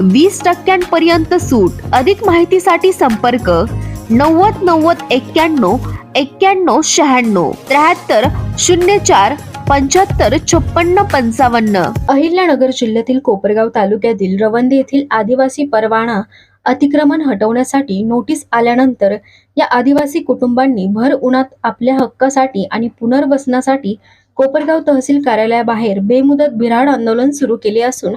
वीस टक्क्यांपर्यंत सूट. अधिक माहितीसाठी संपर्क नव्वद नव्वद एक्क्याण्णव एक्क्याण्णव शहाण्णव. त्र्याहत्तर शून्य चार पंच्याहत्तर छप्पन्न पंचावन्न. अहिल्यानगर जिल्ह्यातील कोपरगाव तालुक्यातील रवंदी येथील आदिवासी परवाना अतिक्रमण हटवण्यासाठी नोटीस आल्यानंतर या आदिवासी कुटुंबांनी भर उन्हात आपल्या हक्कासाठी आणि पुनर्वसनासाठी कोपरगाव तहसील कार्यालयाबाहेर बेमुदत बिराड आंदोलन सुरू केले असून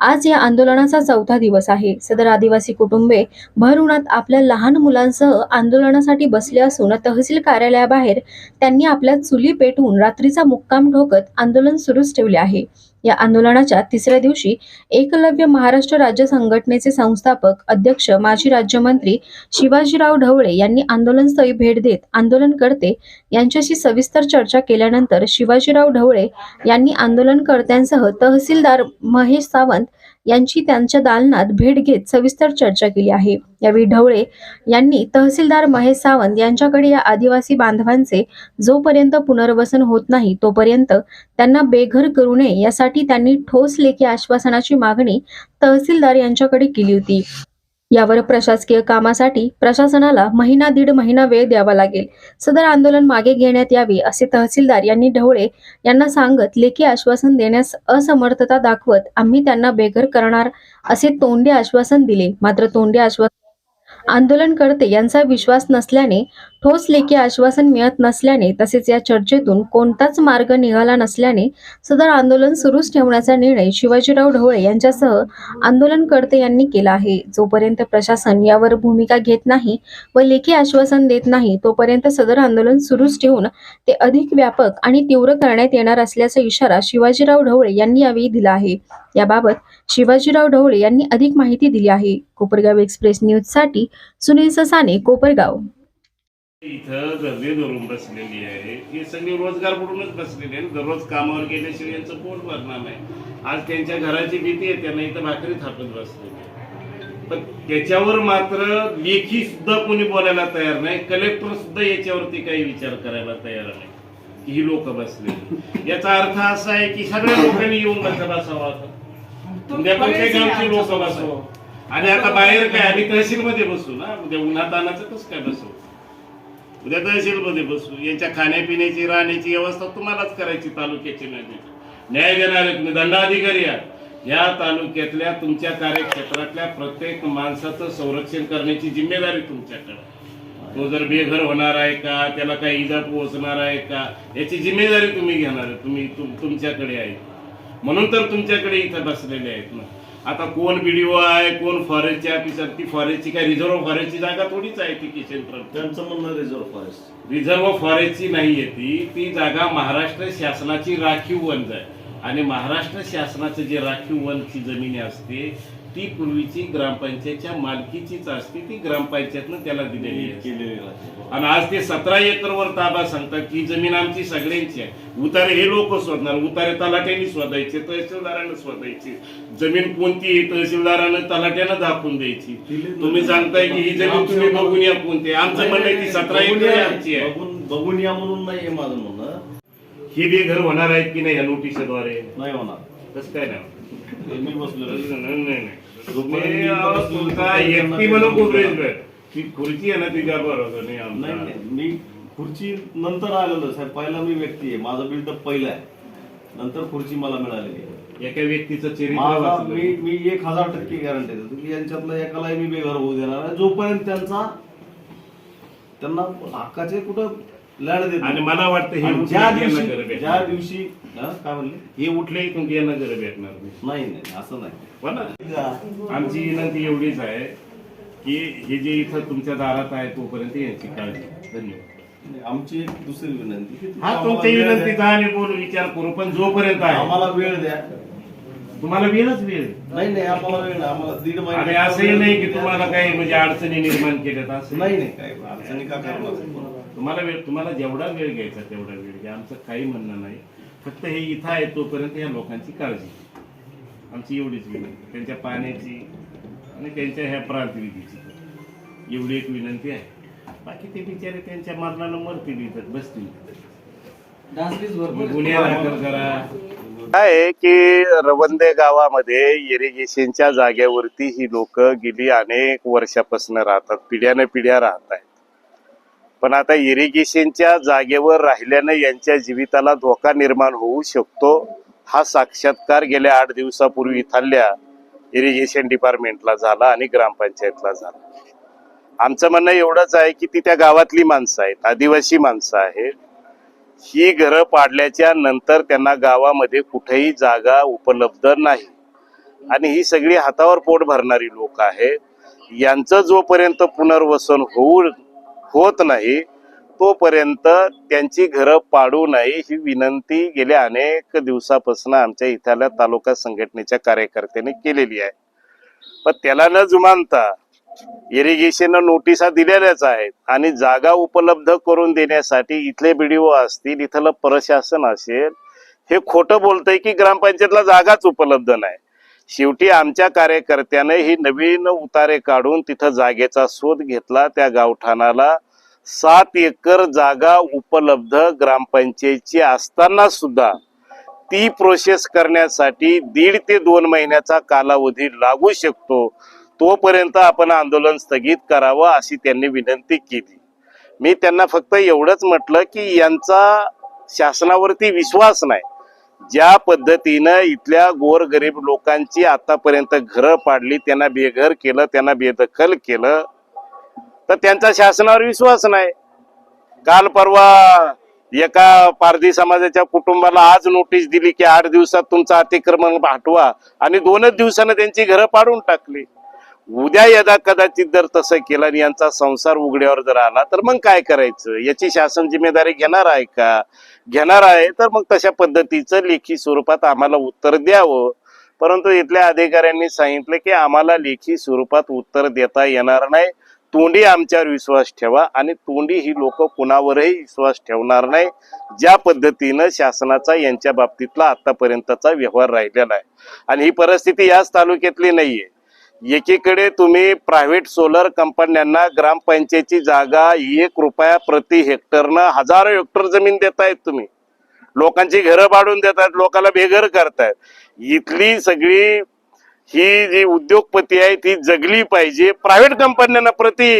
आज या आंदोलनाचा चौथा दिवस आहे. सदर आदिवासी कुटुंबे भर उन्हात आपल्या लहान मुलांसह आंदोलनासाठी बसले असून तहसील कार्यालयाबाहेर त्यांनी आपल्या चुली पेटवून रात्रीचा मुक्काम ठोकत आंदोलन सुरूच ठेवले आहे. या आंदोलनाच्या तिसऱ्या दिवशी एकलव्य महाराष्ट्र राज्य संघटनेचे संस्थापक अध्यक्ष माजी राज्यमंत्री शिवाजीराव ढवळे यांनी आंदोलनस्थळी भेट देत आंदोलनकर्ते यांच्याशी सविस्तर चर्चा केल्यानंतर शिवाजीराव ढवळे यांनी आंदोलनकर्त्यांसह तहसीलदार महेश सावंत यांची त्यांच्या दालनात भेट घेत सविस्तर चर्चा केली आहे. यावेळी ढवळे यांनी तहसीलदार महेश सावंत यांच्याकडे या आदिवासी बांधवांचे जोपर्यंत पुनर्वसन होत नाही तोपर्यंत त्यांना बेघर करू नये यासाठी त्यांनी ठोस लेखी आश्वासनाची मागणी तहसीलदार यांच्याकडे केली होती. यावर प्रशासकीय कामासाठी प्रशासनाला महिना दीड महिना वेळ द्यावा लागेल. सदर आंदोलन मागे घेण्यात यावे असे तहसीलदार यांनी ढवळे यांना सांगत लेखी आश्वासन देण्यास असमर्थता दाखवत आम्ही त्यांना बेघर करणार असे तोंडी आश्वासन दिले. मात्र तोंडी आश्वासन आंदोलनकर्ते यांचा विश्वास नसल्याने ठोस लेखी आश्वासन मिळत नसल्याने तसेच या चर्चेतून कोणताच मार्ग निघाला नसल्याने सदर आंदोलन सुरूच ठेवण्याचा निर्णय शिवाजीराव ढवळे यांच्यासह आंदोलनकर्ते यांनी केला आहे. जोपर्यंत प्रशासन यावर भूमिका घेत नाही व लेखी आश्वासन देत नाही तोपर्यंत सदर आंदोलन सुरूच ठेवून ते अधिक व्यापक आणि तीव्र करण्यात येणार असल्याचा इशारा शिवाजीराव ढवळे यांनी यावेळी दिला आहे. याबाबत शिवाजीराव ढवळे यांनी अधिक माहिती दिली आहे. कोपरगाव एक्सप्रेस न्यूजसाठी सुनील ससाने कोपरगाव. इथं गर्दी धरून बसलेली आहे. ही सगळी रोजगार बुडूनच बसलेली आहे दररोज कामावर गेल्याशिवाय यांचं पोट भरणार नाही. आज त्यांच्या घराची भीती आहे त्यांना इथं भाकरी थापत बसलेली. पण त्याच्यावर मात्र लेखी सुद्धा कोणी बोलायला तयार नाही. कलेक्टर सुद्धा याच्यावरती काही विचार करायला तयार नाही. की ही लोक बसलेली याचा अर्थ असा आहे की सगळ्या लोकांनी येऊन बसा बसावा उद्या गावचे लोक बसव. आणि आता बाहेर काय आम्ही तहसीलमध्ये बसू ना? उद्या उन्हात आणायचं कसं काय बसू उद्या तहसीलमध्ये बसू. यांच्या खाण्यापिण्याची राहण्याची व्यवस्था तुम्हालाच करायची तालुक्याची नाही न्याय देणारे तुम्ही दंडाधिकारी आहात. या तालुक्यातल्या तुमच्या कार्यक्षेत्रातल्या प्रत्येक माणसाचं संरक्षण करण्याची जिम्मेदारी तुमच्याकडे तो जर बेघर होणार आहे का त्याला काही इजा पोहोचणार आहे का याची जिम्मेदारी तुम्ही घेणार आहे. तुम्ही तुम- तुमच्याकडे आहे. म्हणून तर तुमच्याकडे इथं बसलेले आहेत ना. आता कोण बीडीओ आहे कोण फॉरेस्टचे ऑफिसर ती फॉरेस्टची काय रिझर्व्ह फॉरेस्टची जागा थोडीच आहे ती किशन ट्रस्ट त्यांचं म्हणणं रिझर्व्ह फॉरेस्ट रिझर्व्ह फॉरेस्टची नाहीये ती ती जागा महाराष्ट्र शासनाची राखीव वन आहे. आणि महाराष्ट्र शासनाचं जे राखीव वनची जमिनी असते ती पूर्वीची ग्रामपंचायतच्या मालकीचीच असते ती ग्रामपंचायतनं त्याला दिलेली आणि आज ते सतरा एकरवर ताबा सांगतात की जमीन आमची सगळ्यांची आहे. उतारे हे लोक शोधणार उतारे तलाट्यांनी शोधायचे तहसीलदारानं शोधायची. जमीन कोणती आहे तहसीलदारानं तलाट्यानं दाखवून द्यायची. तुम्ही सांगताय की ही जमीन तुम्ही बघून या कोणती आहे. आमचं म्हणणं आहे ती सतरा बघून एकर या- आमची आहे. बघून बघून या म्हणून नाही हे माझं म्हणणं. ही बेघर होणार आहेत की नाही या नोटिसद्वारे नाही होणार. कसं काय नाही मी बसलो नाही, नाही, तुमचा म्हणून. ती खुर्ची आहे ना तिच्या बरोबर नाही नाही मी खुर्ची नंतर आलेलो साहेब. पहिला मी व्यक्ती आहे. माझं बिल्डअप पहिलं आहे. नंतर खुर्ची मला मिळालेली आहे. एका व्यक्तीचं माझा. मी मी एक हजार टक्के गॅरंटी देतो. की यांच्यातला एकालाही मी बेघर होऊ देणार नाही. जोपर्यंत त्यांचा त्यांना हक्काचे कुठं लढ देत. आणि मला वाटतं हे ज्या दिवशी. ज्या दिवशी हा, काय म्हणले? हे उठले तुमची यांना घरं भेटणार नाही. नाही नाही असं नाही. हो ना? आमची विनंती एवढीच आहे की हे जे इथं तुमच्या दारात आहे तोपर्यंत यांची काळजी धन्यवाद. आमची एक दुसरी विनंती हा द्या. विनंतीचा आणि बोल विचार करू पण जोपर्यंत आहे. आम्हाला वेळ द्या. तुम्हाला वेळच वेळ. नाही नाही आम्हाला वेळ नाही. आम्हाला दीड आणि महिने असंही नाही की तुम्हाला काही म्हणजे अडचणी निर्माण केल्यात असं नाही नाही. काय अडचणी का करणार तुम्हाला वेळ तुम्हाला जेवढा वेळ घ्यायचा तेवढा वेळ घ्या. आमचं काही म्हणणं नाही. फक्त हे इथं आहे तोपर्यंत या लोकांची काळजी घ्या. आमची एवढीच विनंती. त्यांच्या पाण्याची आणि त्यांच्या ह्या प्रांतविधीची. एवढी एक विनंती आहे. बाकी ते बिचारे त्यांच्या मरणानं मरतील इथं बसतील. गुन्हे दाखल करा. काय आहे की रवंदे गावामध्ये इरिगेशनच्या जागेवरती ही लोक गेली अनेक वर्षापासून राहतात पिढ्याने पिढ्या राहत आहेत. पण आता इरिगेशनच्या जागेवर राहिल्याने यांच्या जीविताला धोका निर्माण होऊ शकतो हा साक्षात्कार गेल्या आठ दिवसापूर्वी इथल्या इरिगेशन डिपार्टमेंटला झाला आणि ग्रामपंचायतला झाला. आमचं म्हणणं एवढंच आहे की ती त्या गावातली माणसं आहेत आदिवासी माणसं आहेत. ही घरं पाडल्याच्या नंतर त्यांना गावामध्ये कुठेही जागा उपलब्ध नाही. आणि ही सगळी हातावर पोट भरणारी लोक आहेत. यांचं जोपर्यंत पुनर्वसन होऊ होत नाही तोपर्यंत त्यांची घरं पाडू नये ही विनंती गेल्या अनेक दिवसापासून आमच्या इथल्या तालुका संघटनेच्या कार्यकर्त्यांनी केलेली आहे. पण त्याला न जुमानता इरिगेशन नोटिसा दिलेल्याच आहेत. आणि जागा उपलब्ध करून देण्यासाठी इथले बीडीओ असतील इथलं प्रशासन असेल हे खोटं बोलतंय की ग्रामपंचायतला जागाच उपलब्ध नाही. शेवटी आमच्या कार्यकर्त्याने ही नवीन उतारे काढून तिथं जागेचा शोध घेतला. त्या गावठाणाला सात एकर जागा उपलब्ध ग्रामपंचायतची असताना सुद्धा ती प्रोसेस करण्यासाठी दीड ते दोन महिन्याचा कालावधी लागू शकतो. तोपर्यंत आपण आंदोलन स्थगित करावं अशी त्यांनी विनंती केली. मी त्यांना फक्त एवढंच म्हटलं की यांचा शासनावरती विश्वास नाही. ज्या पद्धतीनं इथल्या गोरगरीब लोकांची आतापर्यंत घरं पाडली त्यांना बेघर केलं त्यांना बेदखल केलं तर त्यांचा शासनावर विश्वास नाही. काल परवा एका पारधी समाजाच्या कुटुंबाला आज नोटीस दिली की आठ दिवसात तुमचं अतिक्रमण हटवा आणि दोनच दिवसानं त्यांची घरं पाडून टाकली. उद्या यदा कदाचित जर तसं केलं आणि यांचा संसार उघड्यावर जर आला तर मग काय करायचं? याची शासन जिम्मेदारी घेणार आहे का? घेणार आहे तर मग तशा पद्धतीचं लेखी स्वरूपात आम्हाला उत्तर द्यावं. परंतु इथल्या अधिकाऱ्यांनी सांगितलं की आम्हाला लेखी स्वरूपात उत्तर देता येणार नाही. तोंडी आमच्यावर विश्वास ठेवा आणि तोंडी ही लोक कुणावरही विश्वास ठेवणार नाही. ज्या पद्धतीनं शासनाचा यांच्या बाबतीतला आतापर्यंतचा व्यवहार राहिलेला आहे. आणि ही परिस्थिती याच तालुक्यातली नाहीये. एकीकडे तुम्ही प्रायव्हेट सोलर कंपन्यांना ग्रामपंचायतीची जागा एक रुपया प्रति हेक्टरनं हजारो हेक्टर जमीन देतायत तुम्ही. लोकांची घरं पाडून देतात लोकांना बेघर करतायत. इथली सगळी ही जी उद्योगपती आहे ती जगली पाहिजे. प्रायव्हेट कंपन्यांना प्रति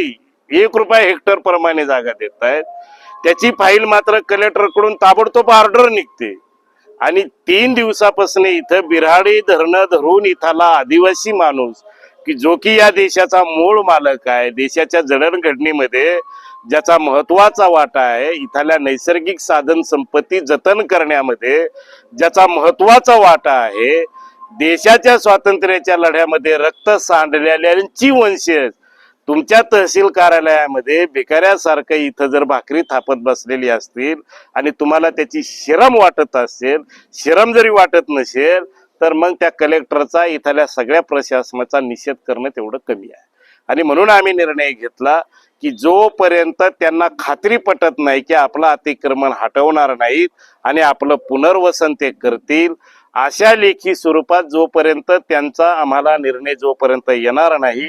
एक रुपया हेक्टर प्रमाणे जागा देत आहेत त्याची फाईल मात्र कलेक्टरकडून ताबडतोब ऑर्डर निघते. आणि तीन दिवसापासून इथं बिराडी धरणं धरून इथला आदिवासी माणूस की जो की या देशाचा मूळ मालक आहे देशाच्या जडणघडणीमध्ये ज्याचा महत्त्वाचा वाटा आहे इथल्या नैसर्गिक साधन संपत्ती जतन करण्यामध्ये ज्याचा महत्त्वाचा वाटा आहे देशाच्या स्वातंत्र्याच्या लढ्यामध्ये रक्त सांडलेल्यांची वंशज तुमच्या तहसील कार्यालयामध्ये भिकाऱ्यासारखं इथं जर भाकरी थापत बसलेली असतील आणि तुम्हाला त्याची शरम वाटत असेल शरम जरी वाटत नसेल तर मग त्या कलेक्टरचा इथल्या सगळ्या प्रशासनाचा निषेध करणं तेवढं कमी आहे. आणि म्हणून आम्ही निर्णय घेतला की जोपर्यंत त्यांना खात्री पटत नाही की आपलं अतिक्रमण हटवणार नाहीत आणि आपलं पुनर्वसन ते करतील अशा लेखी स्वरूपात जोपर्यंत त्यांचा आम्हाला निर्णय जोपर्यंत येणार नाही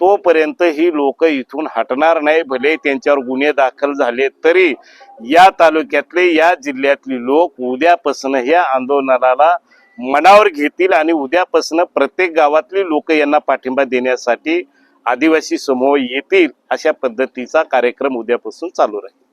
तोपर्यंत ही लोक इथून हटणार नाही. भले त्यांच्यावर गुन्हे दाखल झाले तरी या तालुक्यातले या जिल्ह्यातली लोक उद्यापासून या आंदोलनाला मनावर घेतील आणि उद्यापासून प्रत्येक गावातली लोक यांना पाठिंबा देण्यासाठी आदिवासी समूह येतील अशा पद्धतीचा कार्यक्रम उद्यापासून चालू राहील.